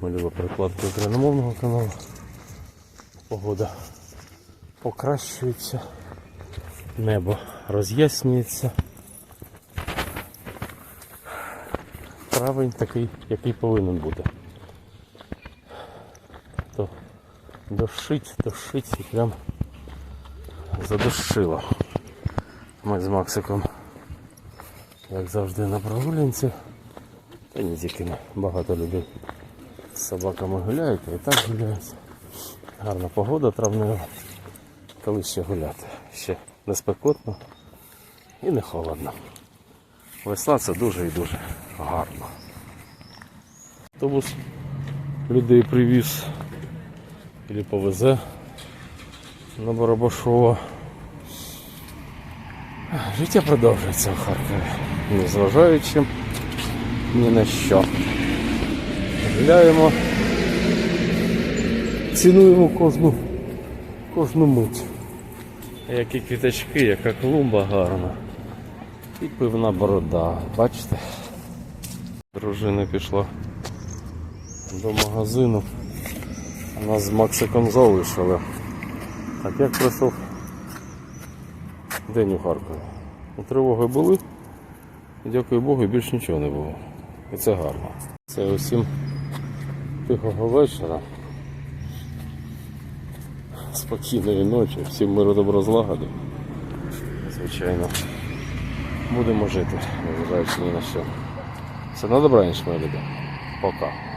Малюва перекладка україномовного каналу. Погода покращується. Небо роз'яснюється. Травень такий, який повинен бути. То дощить, дощить і прям задушило. Ми з Максиком, як завжди, на прогулянці. Та не тільки багато людей з собаками гуляють, і так гуляють. Гарна погода травнева. Коли ще гуляти? Ще не спекотно і не холодно. Весна це дуже і дуже гарно. Автобус людей привіз і повезе на Барабашова. Життя продовжується в Харкові, незважаючи ні на що. Гуляємо, цінуємо кожну, кожну мить. Які квіточки, яка клумба гарна. І пивна борода. Бачите? Дружина пішла до магазину. Нас з Максиком залишили. Так як пройшов день у Харкові. Тривоги були. Дякую Богу, більш нічого не було. І це гарно. Це усім тихого вечора. Спокійної ночі, всім миру добро злагоди. Звичайно. Будемо жити, незважаючи ні на що. Все на добраніч, мої люди. Пока.